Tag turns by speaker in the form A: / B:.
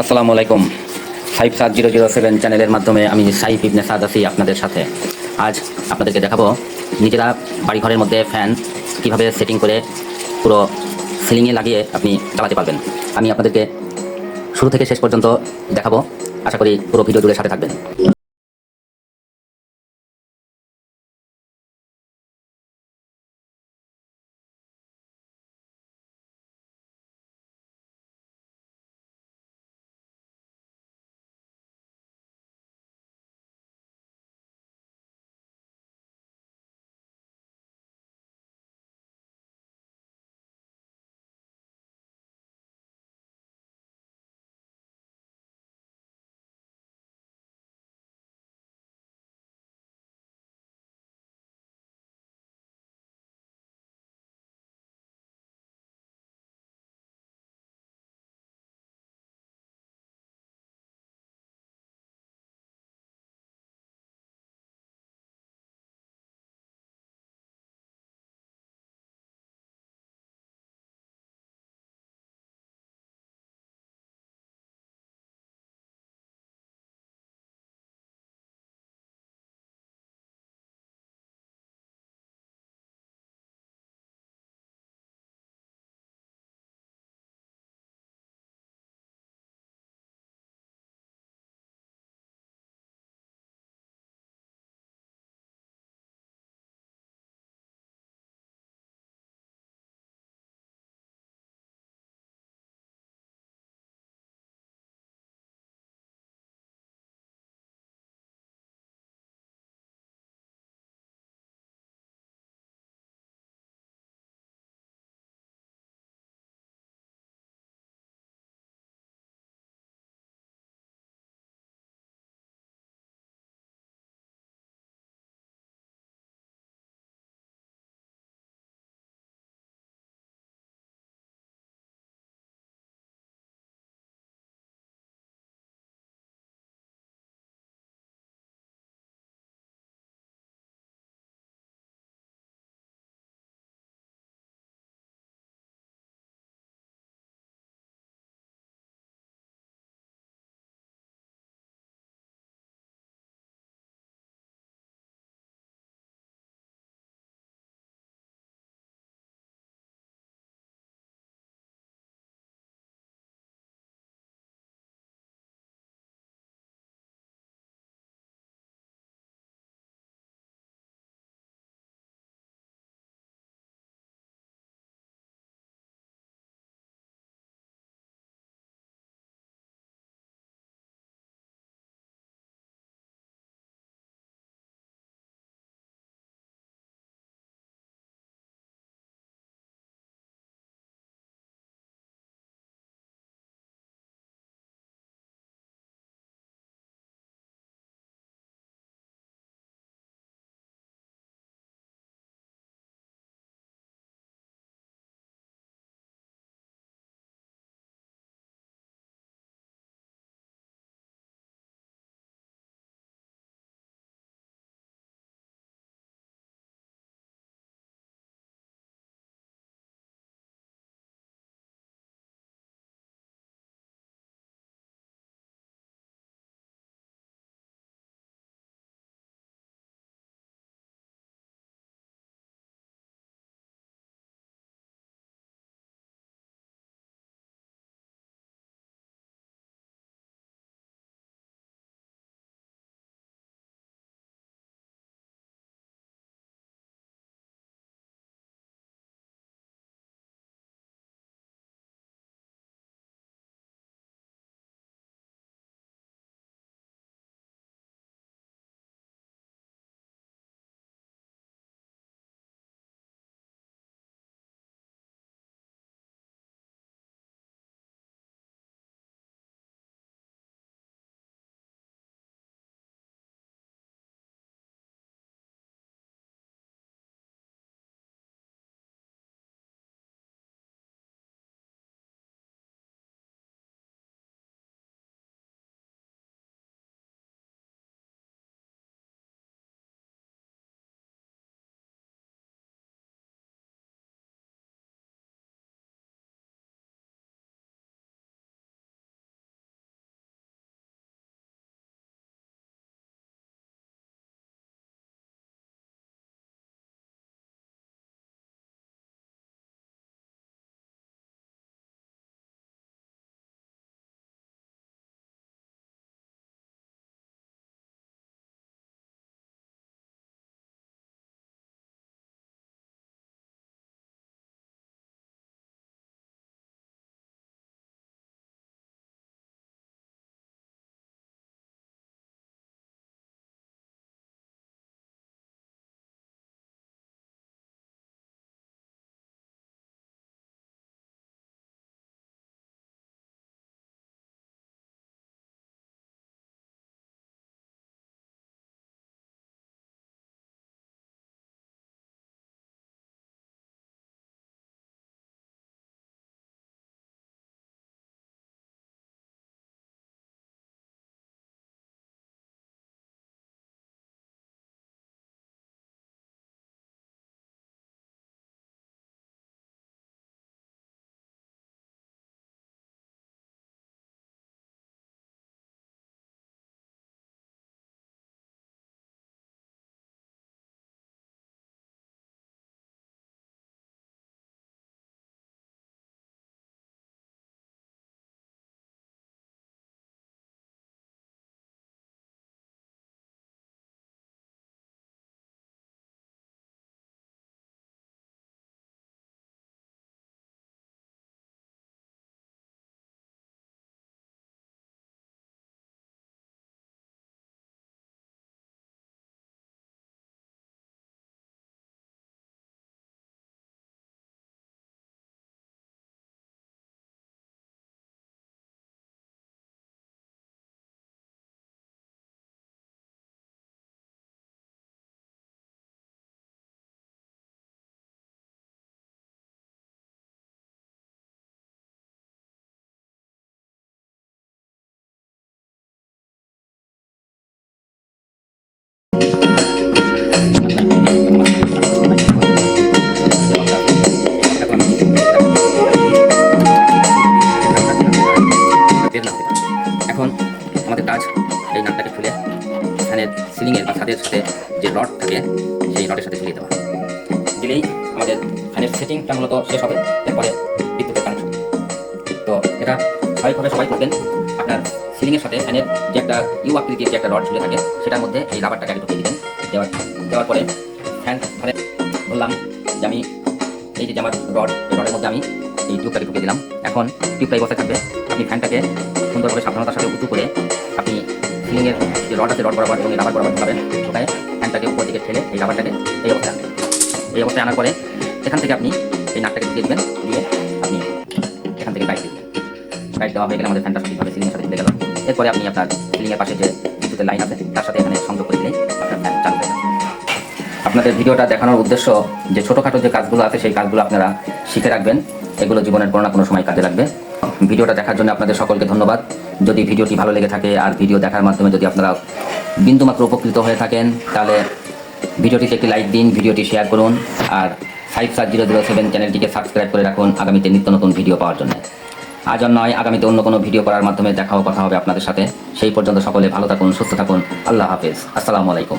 A: আসসালামু আলাইকুম। ফাইভ সাত জিরো জিরো সেভেন চ্যানেলের মাধ্যমে আমি সাইফ ইবনে সাদ আছি আপনাদের সাথে। আজ আপনাদেরকে দেখাবো নিজেরা বাড়িঘরের মধ্যে ফ্যান কীভাবে সেটিং করে পুরো সিলিংয়ে লাগিয়ে আপনি চালাতে পারবেন। আমি আপনাদেরকে শুরু থেকে শেষ পর্যন্ত দেখাবো। আশা করি পুরো ভিডিও জুড়ে সাথে থাকবেন। সাথে যে রড থাকে, সেই রডের সাথে ঝুলিয়ে দেওয়া। দিলেই আমাদের ফ্যানের সেটিংটা মূলত শেষ হবে, এরপরে বিদ্যুতের কানেকশন তো এটা স্বাভাবিকভাবে সবাই করবেন আপনার সিলিংয়ের সাথে ফ্যানের যে একটা ইউ আকৃতির যে একটা রড ঝুলে থাকে, সেটার মধ্যে এই রাবারটাকে আগে ঢুকিয়ে দিবেন। দেওয়ার দেওয়ার পরে ফ্যান ধরে বললাম যে আমি, এই যে আমার রড রডের মধ্যে আমি এই টিউবটাকে ঢুকিয়ে দিলাম। এখন টিউবটা এই বসে থাকবে। আপনি ফ্যানটাকে সুন্দরভাবে সাবধানতার সাথে উঁচু করে রড আছে রড বরাবর এবং রাবার বরাবর ঢুকাবেন ঢুকায় ফ্যানটাকে উপর দিকে ঠেলে এই রাবারটাকে এই অবস্থায় আনবেন এই অবস্থায় আনার পরে এখান থেকে আপনি এই নাটটাকে ঢুকিয়ে দেবেন, দিয়ে আপনি এখান থেকে গাইড দিবেন। গাইড দেওয়া হয়ে গেলে আমাদের ফ্যানটা ঠিকভাবে সিলিংয়ের সাথে গেল। এরপরে আপনি আপনার সিলিংয়ের পাশে যে বিদ্যুতের লাইন আছে, তার সাথে এখানে সংযোগ করে দিলেই আপনার ফ্যান চালু হয়ে আপনাদের ভিডিওটা দেখানোর উদ্দেশ্য যে ছোটোখাটো যে কাজগুলো আছে, সেই কাজগুলো আপনারা শিখে রাখবেন। এগুলো জীবনের কোনো না কোনো সময় কাজে লাগবে। ভিডিওটা দেখার জন্য আপনাদের সকলকে ধন্যবাদ। যদি ভিডিওটি ভালো লেগে থাকে আর ভিডিও দেখার মাধ্যমে যদি আপনারা বিন্দুমাত্র উপকৃত হয়ে থাকেন, তাহলে ভিডিওটিতে একটি লাইক দিন, ভিডিওটি শেয়ার করুন আর ফাইভ সার জিরো জিরো সেভেন চ্যানেলটিকে সাবস্ক্রাইব করে রাখুন আগামীতে নিত্য নতুন ভিডিও পাওয়ার জন্য। আজ নয়, আগামীতে অন্য কোনো ভিডিও করার মাধ্যমে দেখাও, কথা হবে আপনাদের সাথে। সেই পর্যন্ত সকলে ভালো থাকুন, সুস্থ থাকুন। আল্লাহ হাফেজ। আসসালামু আলাইকুম।